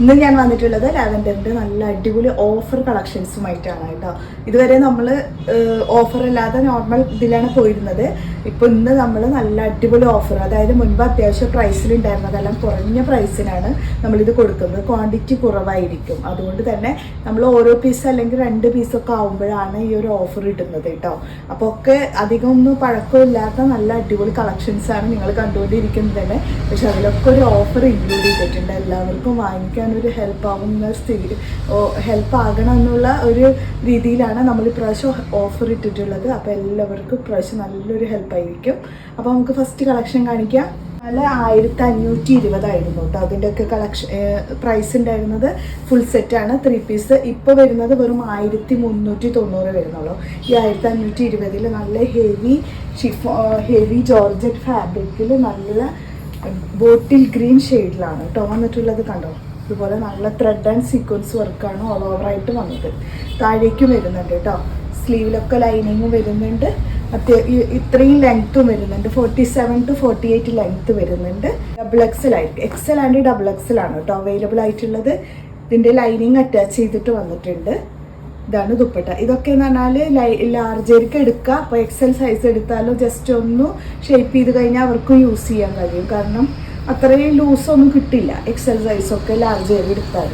ഇന്ന് ഞാൻ വന്നിട്ടുള്ളത് ലാവൻഡറിന്റെ നല്ല അടിപൊളി ഓഫർ കളക്ഷൻസുമായിട്ടാണ് കേട്ടോ. ഇതുവരെ നമ്മൾ ഓഫർ അല്ലാതെ നോർമൽ ഇതിലാണ് പോയിരുന്നത്. ഇപ്പോൾ ഇന്ന് നമ്മൾ നല്ല അടിപൊളി ഓഫർ അതായത് മുൻപ് അത്യാവശ്യം പ്രൈസിലുണ്ടായിരുന്നതെല്ലാം കുറഞ്ഞ പ്രൈസിനാണ് നമ്മളിത് കൊടുക്കുന്നത്. ക്വാണ്ടിറ്റി കുറവായിരിക്കും. അതുകൊണ്ട് തന്നെ നമ്മൾ ഓരോ പീസ് അല്ലെങ്കിൽ രണ്ട് പീസൊക്കെ ആവുമ്പോഴാണ് ഈ ഒരു ഓഫർ കിട്ടുന്നത് കേട്ടോ. അപ്പോൾ ഒക്കെ അധികം ഒന്നും പഴക്കമില്ലാത്ത നല്ല അടിപൊളി കളക്ഷൻസ് ആണ് നിങ്ങൾ കണ്ടുകൊണ്ടിരിക്കുന്നത് തന്നെ. പക്ഷെ അതിലൊക്കെ ഒരു ഓഫർ ഇൻക്ലൂഡ് ചെയ്തിട്ടുണ്ട്. എല്ലാവർക്കും വാങ്ങിക്കാൻ ഒരു ഹെൽപ്പ് ആവുന്ന സ്ഥിതി ഹെൽപ്പ് ആകണം എന്നുള്ള ഒരു രീതിയിലാണ് നമ്മൾ ഇപ്രാവശ്യം ഓഫർ ഇട്ടിട്ടുള്ളത്. അപ്പോൾ എല്ലാവർക്കും ഇപ്രാവശ്യം നല്ലൊരു ഹെൽപ്പായിരിക്കും അപ്പോൾ നമുക്ക് ഫസ്റ്റ് കളക്ഷൻ കാണിക്കാം. നല്ല ആയിരത്തി അഞ്ഞൂറ്റി ഇരുപതായിരുന്നു കേട്ടോ. അതിന്റെയൊക്കെ കളക്ഷൻ പ്രൈസ് ഉണ്ടായിരുന്നത് ഫുൾ സെറ്റാണ് ത്രീ പീസ് ഇപ്പോൾ വരുന്നത് വെറും ആയിരത്തി മുന്നൂറ്റി തൊണ്ണൂറ് വരുന്നുള്ളൂ. ഈ ആയിരത്തി അഞ്ഞൂറ്റി ഇരുപതിൽ നല്ല ഹെവി ഷിഫോ ഹെവി ജോർജറ്റ് ഫാബ്രിക്കിൽ നല്ല ബോട്ടിൽ ഗ്രീൻ ഷെയ്ഡിലാണ് കേട്ടോ വന്നിട്ടുള്ളത് കണ്ടോ? ഇതുപോലെ നല്ല ത്രെഡ് ആൻഡ് സീക്വൻസ് വർക്കാണ് ഓൾ ഓവറായിട്ട് വന്നത്. താഴേക്കും വരുന്നുണ്ട് കേട്ടോ സ്ലീവിലൊക്കെ ലൈനിങ്ങും വരുന്നുണ്ട്. ഇത്രയും ലെങ്ത്തും വരുന്നുണ്ട്. Forty seven to forty eight length വരുന്നുണ്ട്. ഡബിൾ ആയിട്ട് എക്സൽ ആൻഡ് ഡബിൾ എക്സൽ ആണ് കേട്ടോ അവൈലബിൾ ആയിട്ടുള്ളത്. ഇതിന്റെ ലൈനിങ് അറ്റാച്ച് ചെയ്തിട്ട് വന്നിട്ടുണ്ട്. ഇതാണ് ദുപ്പട്ട. ഇതൊക്കെ എന്ന് പറഞ്ഞാൽ ലൈ ലാർജർക്ക് എടുക്കുക. അപ്പോൾ എക്സൽ സൈസ് എടുത്താലും ജസ്റ്റ് ഒന്ന് ഷേപ്പ് ചെയ്ത് കഴിഞ്ഞാൽ അവർക്കും യൂസ് ചെയ്യാൻ കഴിയും. കാരണം അത്രയും ലൂസൊന്നും കിട്ടില്ല എക്സൽ സൈസൊക്കെ ലാർജ് എടുത്താൽ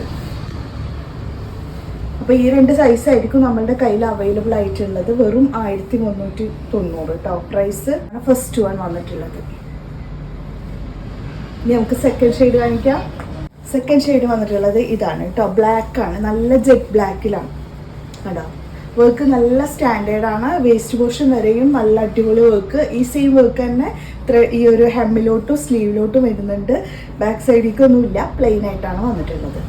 അപ്പോൾ ഈ രണ്ട് സൈസ് ആയിരിക്കും നമ്മളുടെ കയ്യിൽ അവൈലബിൾ ആയിട്ടുള്ളത്. വെറും ആയിരത്തി മുന്നൂറ്റി തൊണ്ണൂറ് ടോപ്പ് പ്രൈസ് ഫസ്റ്റ് വൺ വന്നിട്ടുള്ളത്. ഇനി നമുക്ക് സെക്കൻഡ് ഷെയ്ഡ് കാണിക്കാം സെക്കൻഡ് ഷെയ്ഡ് വന്നിട്ടുള്ളത് ഇതാണ് കേട്ടോ ബ്ലാക്ക് ആണ്. നല്ല ജെറ്റ് ബ്ലാക്കിലാണ് കേട്ടോ വർക്ക് നല്ല സ്റ്റാൻഡേർഡാണ് വേസ്റ്റ് പോർഷൻ വരെയും നല്ല അടിപൊളി വർക്ക് ഈ സെയിം വർക്ക് തന്നെ ഈ ഒരു ഹെമ്മിലോട്ടും സ്ലീവിലോട്ടും വരുന്നുണ്ട്. ബാക്ക് സൈഡിലേക്കൊന്നുമില്ല പ്ലെയിൻ ആയിട്ടാണ് വന്നിട്ടുള്ളത്.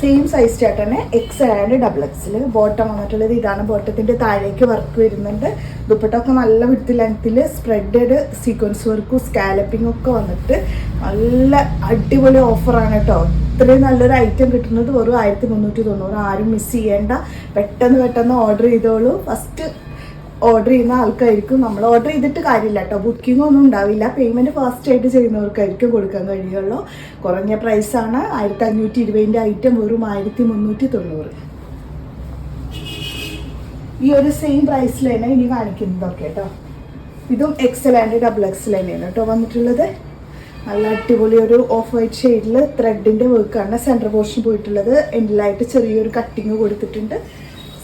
സെയിം സൈസ് ചേട്ടൻ എക്സ് ആൻഡ് ഡബിൾ എക്സിൽ ബോട്ടം വന്നിട്ടുള്ളത് ഇതാണ്. ബോട്ടത്തിന്റെ താഴേക്ക് വർക്ക് വരുന്നുണ്ട്. ദുപ്പട്ടൊക്കെ നല്ല വിടുത്ത് ലെങ്ത്തിൽ സ്പ്രെഡഡ് സീക്വൻസ് വർക്കും സ്കാലപ്പിംഗ് ഒക്കെ വന്നിട്ട് നല്ല അടിപൊളി ഓഫറാണ് കേട്ടോ. ഇത്രയും നല്ലൊരു ഐറ്റം കിട്ടുന്നത് വെറും ആയിരത്തി മുന്നൂറ്റി തൊണ്ണൂറ്. ആരും മിസ് ചെയ്യേണ്ട. പെട്ടെന്ന് പെട്ടെന്ന് ഓർഡർ ചെയ്തോളൂ. ഫസ്റ്റ് ഓർഡർ ചെയ്യുന്ന ആൾക്കായിരിക്കും നമ്മൾ ഓർഡർ ചെയ്തിട്ട് കാര്യമില്ല കേട്ടോ. ബുക്കിംഗ് ഒന്നും ഉണ്ടാവില്ല. പേയ്മെന്റ് ഫാസ്റ്റ് ആയിട്ട് ചെയ്യുന്നവർക്കായിരിക്കും കൊടുക്കാൻ കഴിയുള്ളൂ. കുറഞ്ഞ പ്രൈസാണ് ആയിരത്തി അഞ്ഞൂറ്റി ഇരുപതിന്റെ ഐറ്റം വെറും ആയിരത്തി മുന്നൂറ്റി തൊണ്ണൂറ് ഈ ഒരു സെയിം പ്രൈസിൽ തന്നെ ഇനി കാണിക്കുന്നതൊക്കെ കേട്ടോ. ഇതും എക്സൽ ആൻഡ് ഡബിൾ എക്സൽ തന്നെയാണ് കേട്ടോ വന്നിട്ടുള്ളത്. നല്ല അടിപൊളി ഒരു ഓഫ് വൈറ്റ് ഷെയ്ഡിൽ ത്രെഡിന്റെ വർക്കാണ് സെന്റർ പോർഷൻ പോയിട്ടുള്ളത്. എൻഡിലായിട്ട് ചെറിയൊരു കട്ടിങ് കൊടുത്തിട്ടുണ്ട്.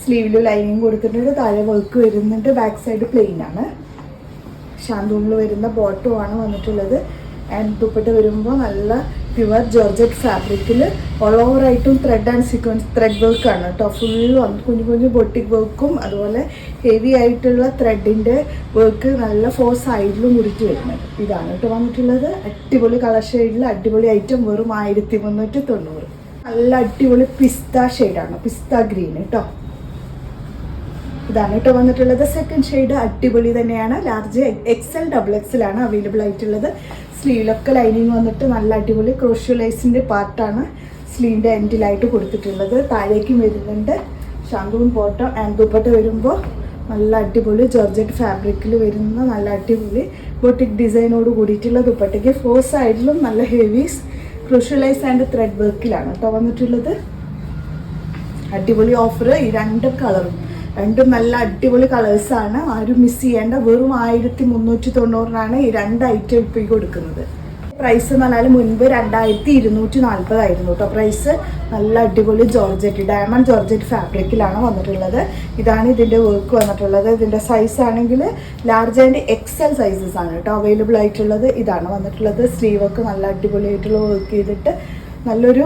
സ്ലീവിൽ ലൈനിങ് കൊടുത്തിട്ടുണ്ട്. താഴെ വർക്ക് വരുന്നുണ്ട്. ബാക്ക് സൈഡ് പ്ലെയിൻ ആണ്. ഷാന്തൂണിൽ വരുന്ന ബോട്ടും ആണ് വന്നിട്ടുള്ളത്. ആൻഡ് ദുപ്പട്ട വരുമ്പോൾ നല്ല പ്യുവർ ജോർജറ്റ് ഫാബ്രിക്കിൽ ഓൾ ഓവർ ആയിട്ടും ത്രെഡ് ആൻഡ് സീക്വൻസ് ത്രെഡ് വർക്കാണ് കേട്ടോ. ഫുൾ കുഞ്ഞു കുഞ്ഞു ബൊട്ടിക് വർക്കും അതുപോലെ ഹെവി ആയിട്ടുള്ള ത്രെഡിന്റെ വർക്ക് നല്ല ഫോർ സൈഡിലും മുറിച്ച് വരുന്നത് ഇതാണ് കേട്ടോ വന്നിട്ടുള്ളത്. അടിപൊളി കളർ ഷെയ്ഡിൽ അടിപൊളി ഐറ്റം വെറും ആയിരത്തി മുന്നൂറ്റി തൊണ്ണൂറ്. നല്ല അടിപൊളി പിസ്ത ഷെയ്ഡാണ് പിസ്ത ഗ്രീൻ കേട്ടോ. ഇതാണ് കേട്ടോ വന്നിട്ടുള്ളത്. സെക്കൻഡ് ഷെയ്ഡ് അടിപൊളി തന്നെയാണ്. ലാർജ് എക്സൽ ഡബിൾ എക്സൽ ആണ് അവൈലബിൾ ആയിട്ടുള്ളത്. സ്ലീവിലൊക്കെ ലൈനിങ് വന്നിട്ട് നല്ല അടിപൊളി ക്രോഷ്യലൈസിന്റെ പാർട്ടാണ് സ്ലീവിന്റെ എൻഡിലായിട്ട് കൊടുത്തിട്ടുള്ളത്. താഴേക്കും വരുന്നുണ്ട്. ശംഖുവും പോട്ടം ആൻഡ് ദുപ്പട്ട വരുമ്പോൾ നല്ല അടിപൊളി ജോർജറ്റ് ഫാബ്രിക്കിൽ വരുന്ന നല്ല അടിപൊളി ബൊട്ടിക് ഡിസൈനോട് കൂടിയിട്ടുള്ള ദുപ്പട്ടയ്ക്ക് ഫോർ സൈഡിലും നല്ല ഹെവി ക്രൂഷ്യലൈസ് ആൻഡ് ത്രെഡ് വർക്കിലാണ് കേട്ടോ വന്നിട്ടുള്ളത്. അടിപൊളി ഓഫർ ഈ രണ്ട് കളറും രണ്ടും നല്ല അടിപൊളി കളേഴ്സാണ് ആരും മിസ് ചെയ്യേണ്ട. വെറും ആയിരത്തി മുന്നൂറ്റി തൊണ്ണൂറിനാണ് ഈ രണ്ട് ഐറ്റം ഇപ്പോൾ കൊടുക്കുന്നത്. പ്രൈസ് എന്ന് പറഞ്ഞാൽ മുൻപ് രണ്ടായിരത്തി ഇരുന്നൂറ്റി നാൽപ്പതായിരുന്നു കേട്ടോ പ്രൈസ് നല്ല അടിപൊളി ജോർജറ്റ് ഡയമണ്ട് ജോർജറ്റ് ഫാബ്രിക്കിലാണ് വന്നിട്ടുള്ളത്. ഇതാണ് ഇതിന്റെ വർക്ക് വന്നിട്ടുള്ളത്. ഇതിന്റെ സൈസ് ആണെങ്കിൽ ലാർജ് ആൻഡ് എക്സൽ സൈസസ് ആണ് കേട്ടോ അവൈലബിൾ ആയിട്ടുള്ളത്. ഇതാണ് വന്നിട്ടുള്ളത്. സ്ലീവൊക്കെ നല്ല അടിപൊളിയായിട്ടുള്ള വർക്ക് ചെയ്തിട്ട് നല്ലൊരു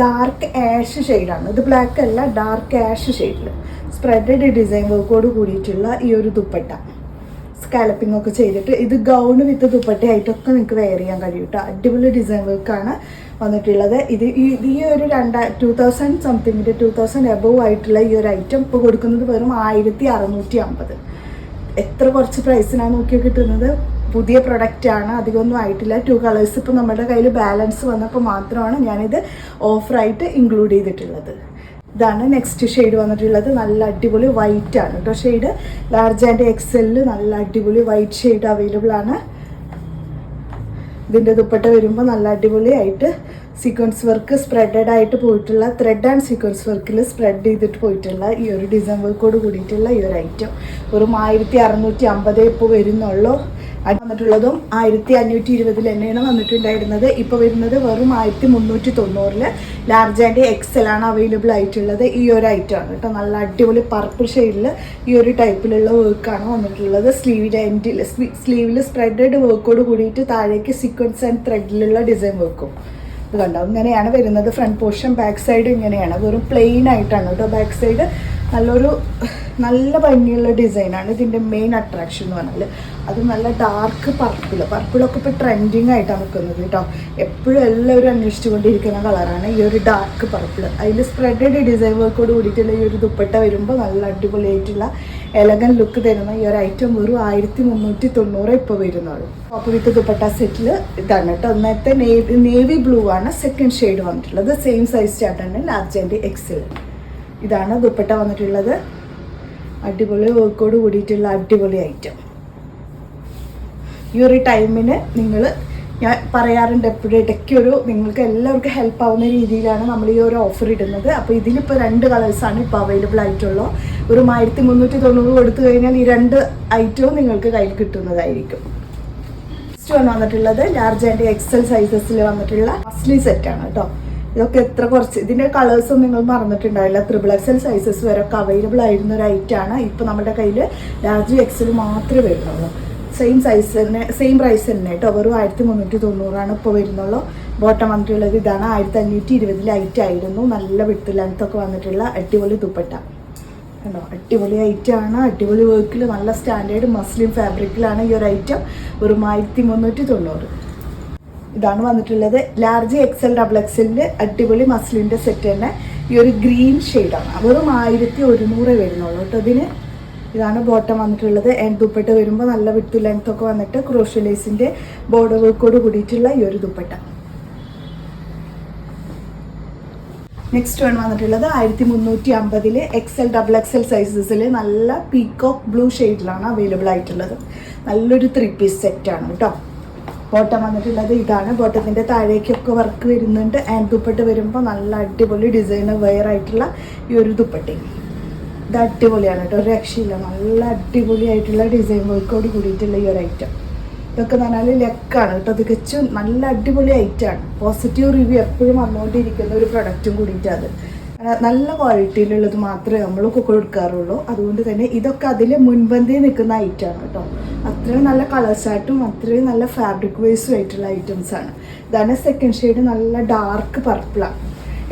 ഡാർക്ക് ആഷ് ഷെയ്ഡാണ് ഇത് ബ്ലാക്ക് അല്ല ഡാർക്ക് ആഷ് ഷെയ്ഡിൽ സ്പ്രെഡഡ് ഡിസൈൻ വർക്കോട് കൂടിയിട്ടുള്ള ഈ ഒരു ദുപ്പട്ട. സ്കാലപ്പിംഗ് ഒക്കെ ചെയ്തിട്ട് ഇത് ഗൗൺ വിത്ത് ദുപ്പട്ട ആയിട്ടൊക്കെ നിങ്ങൾക്ക് വെയർ ചെയ്യാൻ കഴിയും കേട്ടോ അടിപൊളി ഡിസൈൻ വർക്കാണ് വന്നിട്ടുള്ളത്. ഇത് ഈ ഒരു രണ്ടാ ടു തൗസൻഡ് സംതിങ്ങിന്റെ ടു തൗസൻഡ് എബവ് ആയിട്ടുള്ള ഈ ഒരു ഐറ്റം ഇപ്പോൾ കൊടുക്കുന്നത് വെറും ആയിരത്തി അറുന്നൂറ്റി അമ്പത്. എത്ര കുറച്ച് പ്രൈസിനാണ് നോക്കി കിട്ടുന്നത്? പുതിയ പ്രൊഡക്റ്റ് ആണ്. അധികമൊന്നും ആയിട്ടില്ല. ടു കളേഴ്സ് ഇപ്പോൾ നമ്മുടെ കയ്യിൽ ബാലൻസ് വന്നപ്പോൾ മാത്രമാണ് ഞാനിത് ഓഫറായിട്ട് ഇൻക്ലൂഡ് ചെയ്തിട്ടുള്ളത്. ഇതാണ് നെക്സ്റ്റ് ഷെയ്ഡ് വന്നിട്ടുള്ളത്. നല്ല അടിപൊളി വൈറ്റ് ആണ് കേട്ടോ ഷെയ്ഡ് ലാർജ് ആൻഡ് എക്സെല്ലിൽ നല്ല അടിപൊളി വൈറ്റ് ഷെയ്ഡ് അവൈലബിൾ ആണ്. ഇതിന്റെ ദുപ്പട്ട വരുമ്പോൾ നല്ല അടിപൊളിയായിട്ട് സീക്വൻസ് വർക്ക് സ്പ്രെഡഡ് ആയിട്ട് പോയിട്ടുള്ള ത്രെഡ് ആൻഡ് സീക്വൻസ് വർക്കിൽ സ്പ്രെഡ് ചെയ്തിട്ട് പോയിട്ടുള്ള ഈ ഒരു ഡിസൈൻ വർക്കോട് കൂടിയിട്ടുള്ള ഈ ഒരു ഐറ്റം ഒരു ആയിരത്തി അറുന്നൂറ്റി അമ്പതേ ഇപ്പോൾ വരുന്നുള്ളൂ. വന്നിട്ടുള്ളതും ആയിരത്തി അഞ്ഞൂറ്റി ഇരുപതിൽ തന്നെയാണ് വന്നിട്ടുണ്ടായിരുന്നത്. ഇപ്പോൾ വരുന്നത് വെറും ആയിരത്തി മുന്നൂറ്റി തൊണ്ണൂറിൽ ലാർജ് ആൻഡ് എക്സൽ ആണ് അവൈലബിൾ ആയിട്ടുള്ളത്. ഈ ഒരു ഐറ്റം ആണ് കേട്ടോ. നല്ല അടിപൊളി പർപ്പിൾ ഷെയ്ഡിൽ ഈ ഒരു ടൈപ്പിലുള്ള വർക്കാണ് വന്നിട്ടുള്ളത്. സ്ലീവിന്റെ എൻഡിൽ സ്ലീവിൽ സ്പ്രെഡഡ് വർക്കോട് കൂടിയിട്ട് താഴേക്ക് സീക്വൻസ് ആൻഡ് ത്രെഡിലുള്ള ഡിസൈൻ വർക്കും ഇത് കണ്ടോ? ഇങ്ങനെയാണ് വരുന്നത്. ഫ്രണ്ട് പോർഷൻ ബാക്ക് സൈഡ് ഇങ്ങനെയാണ്. വെറും പ്ലെയിൻ ആയിട്ടാണ് കേട്ടോ. ബാക്ക് സൈഡ് നല്ലൊരു നല്ല ഭംഗിയുള്ള ഡിസൈനാണ് ഇതിന്റെ മെയിൻ അട്രാക്ഷൻ എന്ന് പറഞ്ഞാൽ അത് നല്ല ഡാർക്ക് പർപ്പിൾ പർപ്പിളൊക്കെ ഇപ്പോൾ ട്രെൻഡിങ് ആയിട്ടാണ് നിൽക്കുന്നത് കേട്ടോ. എപ്പോഴും എല്ലാവരും അന്വേഷിച്ചുകൊണ്ടിരിക്കുന്ന കളറാണ് ഈ ഒരു ഡാർക്ക് പർപ്പിൾ അതിൽ സ്പ്രെഡഡ് ഡിസൈൻ വർക്കോട് കൂടിയിട്ടുള്ള ഈ ഒരു ദുപ്പട്ട വരുമ്പോൾ നല്ല അടിപൊളിയായിട്ടുള്ള എലഗൻ ലുക്ക് തരുന്ന ഈ ഒരു ഐറ്റം വെറും ആയിരത്തി മുന്നൂറ്റി തൊണ്ണൂറ് ഇപ്പോൾ വരുന്നുള്ളൂ. അപ്പോൾ വിത്ത് ദുപ്പട്ട സെറ്റിൽ ഇതാണ് കേട്ടോ. ഒന്നത്തെ നേവി നേവി ബ്ലൂ ആണ്. സെക്കൻഡ് ഷെയ്ഡ് വന്നിട്ടുള്ളത്. സെയിം സൈസ് ചാർട്ടാണ് ലാർജ് ആൻഡ് എക്സൽ ഇതാണ് ദുപ്പട്ട വന്നിട്ടുള്ളത്. അടിപൊളി വർക്കോട് കൂടിയിട്ടുള്ള അടിപൊളി ഐറ്റം ഈ ഒരു ടൈമിന് നിങ്ങൾ ഞാൻ പറയാറുണ്ട് എപ്പോഴും ഇടയ്ക്ക് ഒരു നിങ്ങൾക്ക് എല്ലാവർക്കും ഹെൽപ്പ് ആവുന്ന രീതിയിലാണ് നമ്മൾ ഈ ഒരു ഓഫർ ഇടുന്നത്. അപ്പോൾ ഇതിലിപ്പോൾ രണ്ട് കളേഴ്സാണ് ഇപ്പോൾ അവൈലബിൾ ആയിട്ടുള്ളത് ഒരു ആയിരത്തി മുന്നൂറ്റി തൊണ്ണൂറ് കൊടുത്തു കഴിഞ്ഞാൽ ഈ രണ്ട് ഐറ്റവും നിങ്ങൾക്ക് കയ്യിൽ കിട്ടുന്നതായിരിക്കും. നെക്സ്റ്റ് വന്ന് വന്നിട്ടുള്ളത് ലാർജ് ആൻഡ് എക്സൽ സൈസസിൽ വന്നിട്ടുള്ള അസ്ലി സെറ്റാണ് കേട്ടോ. ഇതൊക്കെ എത്ര കുറച്ച് ഇതിന്റെ കളേഴ്സും നിങ്ങൾ മറന്നിട്ടുണ്ടാവില്ല. ത്രിബിൾ എക്സൽ സൈസസ് വരെ ഒക്കെ അവൈലബിൾ ആയിരുന്ന ഒരു ഐറ്റാണ് ഇപ്പോൾ നമ്മുടെ കയ്യിൽ ലാർജ് എക്സൽ മാത്രമേ വരുന്നുള്ളൂ. സെയിം സൈസ് തന്നെ സെയിം പ്രൈസ് തന്നെ കേട്ടോ. വെറും ആയിരത്തി മുന്നൂറ്റി തൊണ്ണൂറാണ് ഇപ്പോൾ വരുന്നുള്ളൂ. ബോട്ടം വന്നിട്ടുള്ളത് ഇതാണ്. ആയിരത്തി അഞ്ഞൂറ്റി ഇരുപതിൽ ഐറ്റ് ആയിരുന്നു. നല്ല വിട്ട് ലെങ്ത് ഒക്കെ വന്നിട്ടുള്ള അടിപൊളി ദുപ്പട്ട. കണ്ടോ? അടിപൊളി ഐറ്റമാണ് അടിപൊളി വർക്കിൽ നല്ല സ്റ്റാൻഡേർഡ് മസ്ലിം ഫാബ്രിക്കിലാണ് ഈ ഒരു ഐറ്റം വെറും ആയിരത്തി മുന്നൂറ്റി തൊണ്ണൂറ് ഇതാണ് വന്നിട്ടുള്ളത്. ലാർജ് എക്സൽ ഡബിൾ എക്സലിന്റെ അടിപൊളി മസ്ലിന്റെ സെറ്റ് തന്നെ. ഈ ഒരു ഗ്രീൻ ഷെയ്ഡാണ് വെറും ആയിരത്തി ഒരുന്നൂറ് വരുന്നുള്ളൂ കേട്ടോ ഇതിന്. ഇതാണ് ബോട്ടം വന്നിട്ടുള്ളത്. ആൻഡ് ദുപ്പട്ട വരുമ്പോൾ നല്ല വിട്ടു ലെങ്ത് ഒക്കെ വന്നിട്ട് ക്രോഷ്യലൈസിന്റെ ബോർഡർ വർക്കോട് കൂടിയിട്ടുള്ള ഈ ഒരു ദുപ്പട്ട. നെക്സ്റ്റ് വൺ വന്നിട്ടുള്ളത് ആയിരത്തി മുന്നൂറ്റി അമ്പതിൽ എക്സൽ ഡബിൾ എക്സൽ സൈസസിൽ നല്ല പീക്കോക്ക് ബ്ലൂ ഷെയ്ഡിലാണ് അവൈലബിൾ ആയിട്ടുള്ളത്. നല്ലൊരു ത്രീ പീസ് സെറ്റാണ് കേട്ടോ. ബോട്ടം വന്നിട്ടുള്ളത് ഇതാണ്. ബോട്ടത്തിന്റെ താഴേക്കൊക്കെ വർക്ക് വരുന്നുണ്ട്. ആൻഡ് ദുപ്പട്ട് വരുമ്പോൾ നല്ല അടിപൊളി ഡിസൈനർ വെയർ ആയിട്ടുള്ള ഈ ഒരു ദുപ്പട്ടി ഇത് അടിപൊളിയാണ് കേട്ടോ. ഒരു രക്ഷയില്ല. നല്ല അടിപൊളിയായിട്ടുള്ള ഡിസൈൻ വർക്കോട് കൂടിയിട്ടുള്ള ഈ ഒരു ഐറ്റം ഇതൊക്കെ എന്ന് പറഞ്ഞാൽ ലെക്കാണ് കേട്ടോ. തികച്ചും നല്ല അടിപൊളി ഐറ്റമാണ് പോസിറ്റീവ് റിവ്യൂ എപ്പോഴും വന്നുകൊണ്ടിരിക്കുന്ന ഒരു പ്രൊഡക്റ്റും ആ, നല്ല ക്വാളിറ്റിയിലുള്ളത് മാത്രമേ നമ്മളൊക്കെ കൊടുക്കാറുള്ളൂ അതുകൊണ്ട് തന്നെ ഇതൊക്കെ അതിൽ മുൻപന്തി നിൽക്കുന്ന ഐറ്റമാണ് കേട്ടോ. അത്രയും നല്ല കളേഴ്സായിട്ടും അത്രയും നല്ല ഫാബ്രിക് വൈസും ആയിട്ടുള്ള ഐറ്റംസ് ആണ്. ഇതാണ് സെക്കൻഡ് ഷെയ്ഡ് നല്ല ഡാർക്ക് പർപ്പിളാണ്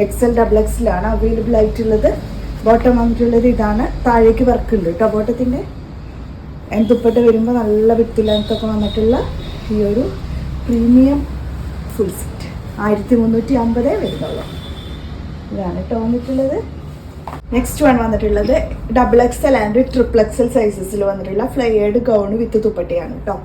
എക്സൽ ഡബിൾ എക്സിലാണ് അവൈലബിൾ ആയിട്ടുള്ളത്. ബോട്ടം വന്നിട്ടുള്ളത് ഇതാണ്. താഴേക്ക് വർക്ക് ഉണ്ട് കേട്ടോ. ബോട്ടത്തിന്റെ ദുപ്പട്ട വരുമ്പോൾ നല്ല വിത്ത് ലെങ്ത്തൊക്കെ വന്നിട്ടുള്ള ഈ ഒരു പ്രീമിയം ഫുൾ സെറ്റ് ആയിരത്തി മുന്നൂറ്റി അമ്പതേ വരുന്നുള്ളൂ. ഇതാണ് കേട്ടോ വന്നിട്ടുള്ളത് നെക്സ്റ്റ് വൺ വന്നിട്ടുള്ളത് double XL and triple XL സൈസസിൽ വന്നിട്ടുള്ള ഫ്ലെയേർഡ് ഗൗൺ വിത്ത് തുപ്പട്ടിയാണ് കേട്ടോ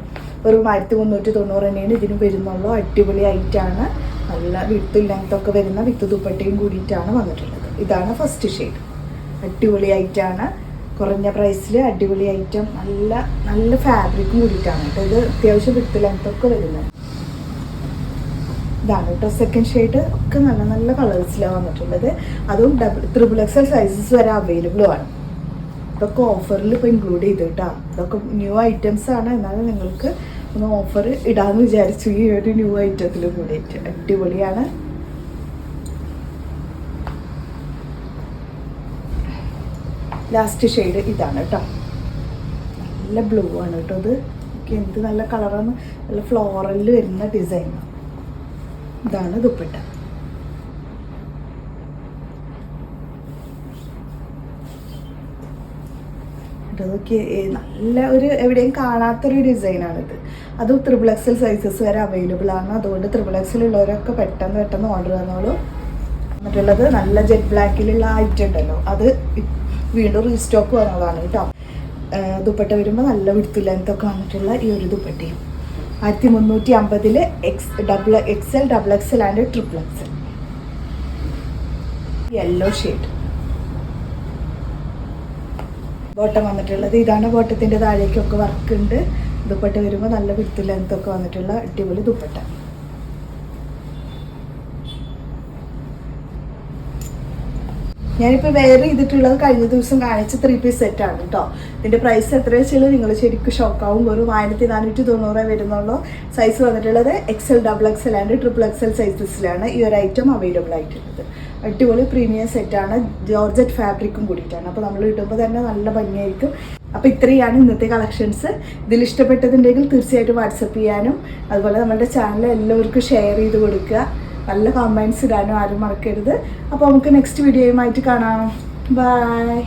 ഒരു ആയിരത്തി മുന്നൂറ്റി തൊണ്ണൂറ് തന്നെയാണ് ഇതിന് വരുന്നുള്ളൂ. അടിപൊളി ആയിട്ടാണ് നല്ല വിത്ത് ലെങ്ത്തൊക്കെ വരുന്ന വിത്ത് തുപ്പട്ടയും കൂടിയിട്ടാണ് വന്നിട്ടുള്ളത്. ഇതാണ് ഫസ്റ്റ് ഷെയ്ഡ് അടിപൊളി ആയിട്ടാണ് കുറഞ്ഞ പ്രൈസിൽ അടിപൊളി ഐറ്റം നല്ല നല്ല ഫാബ്രിക്കും കൂടിയിട്ടാണ് കേട്ടോ ഇത് അത്യാവശ്യം വിത്ത് ലെങ്ത്തൊക്കെ വരുന്നത്. ഇതാണ് കേട്ടോ. സെക്കൻഡ് ഷെയ്ഡ് ഒക്കെ നല്ല നല്ല കളേഴ്സിലാണ് വന്നിട്ടുള്ളത്. അതും ഡബിൾ ത്രിബിൾ എക്സൽ സൈസസ് വരെ അവൈലബിളും ആണ്. ഇതൊക്കെ ഓഫറിൽ ഇപ്പോൾ ഇൻക്ലൂഡ് ചെയ്ത് കേട്ടോ. ഇതൊക്കെ ന്യൂ ഐറ്റംസ് ആണ്. എന്നാലും നിങ്ങൾക്ക് ഒന്ന് ഓഫർ ഇടാമെന്ന് വിചാരിച്ചു ഈ ഒരു ന്യൂ ഐറ്റത്തിൽ കൂടിയിട്ട് അടിപൊളിയാണ്. ലാസ്റ്റ് ഷെയ്ഡ് ഇതാണ് കേട്ടോ. നല്ല ബ്ലൂ ആണ് കേട്ടോ ഇത്. എന്ത് നല്ല കളറാണ് നല്ല ഫ്ലോറലിൽ വരുന്ന ഡിസൈൻ ഇതാണ് ദുപ്പട്ട. നല്ല ഒരു എവിടെയും കാണാത്തൊരു ഡിസൈനാണിത്. അതും ത്രിബിൾ എക്സൽ സൈസസ് വരെ അവൈലബിൾ ആണ്. അതുകൊണ്ട് ത്രിബിൾ എക്സിൽ ഉള്ളവരൊക്കെ പെട്ടെന്ന് പെട്ടെന്ന് ഓർഡർ തന്നോളൂ എന്നിട്ടുള്ളത് നല്ല ജെറ്റ് ബ്ലാക്കിലുള്ള ഐറ്റം ഉണ്ടല്ലോ. അത് വീണ്ടും റീസ്റ്റോക്ക് വന്നതാണ് കേട്ടോ. ദുപ്പട്ട വരുമ്പോൾ നല്ല വിടുത്തില്ല എന്തൊക്കെ വന്നിട്ടുള്ള ഈ ഒരു ദുപ്പട്ടയും. ആയിരത്തി മുന്നൂറ്റി അമ്പതിൽ X double XL double XL and triple XL yellow shade bottom വന്നിട്ടുള്ളത് ഇതാണ് ബോട്ടത്തിന്റെ താഴേക്കൊക്കെ വർക്ക് ഉണ്ട്. ദുപ്പട്ട വരുമ്പോൾ നല്ല വിടുത്ത് ലെങ്ത്തൊക്കെ വന്നിട്ടുള്ള അടിപൊളി ദുപ്പട്ട. ഞാനിപ്പോൾ വെയർ ചെയ്തിട്ടുള്ളത് കഴിഞ്ഞ ദിവസം കാണിച്ച ത്രീ പീസ് സെറ്റാണ് കേട്ടോ ഇതിന്റെ പ്രൈസ് എത്ര വെച്ചാൽ നിങ്ങൾ ശരിക്കും ഷോക്കാവും വെറും ആയിരത്തി നാനൂറ്റി തൊണ്ണൂറ് വരുന്നുള്ളൂ. സൈസ് വന്നിട്ടുള്ളത് XL double XL and triple XL സൈസസിലാണ് ഈ ഒരു ഐറ്റം അവൈലബിൾ ആയിട്ടുള്ളത്. അടിപൊളി പ്രീമിയം സെറ്റാണ് ജോർജറ്റ് ഫാബ്രിക്കും കൂടിയിട്ടാണ്. അപ്പോൾ നമ്മൾ ഇടുമ്പോൾ തന്നെ നല്ല ഭംഗിയായിരിക്കും. അപ്പോൾ ഇത്രയാണ് ഇന്നത്തെ കളക്ഷൻസ് ഇതിൽ ഇഷ്ടപ്പെട്ടതുണ്ടെങ്കിൽ തീർച്ചയായിട്ടും വാട്സപ്പ് ചെയ്യാനും അതുപോലെ നമ്മുടെ ചാനൽ എല്ലാവർക്കും ഷെയർ ചെയ്ത് കൊടുക്കുക. നല്ല കമൻസ് ഇടാനും ആരും മറക്കരുത്. അപ്പോൾ നമുക്ക് നെക്സ്റ്റ് വീഡിയോയുമായിട്ട് കാണാം. ബൈ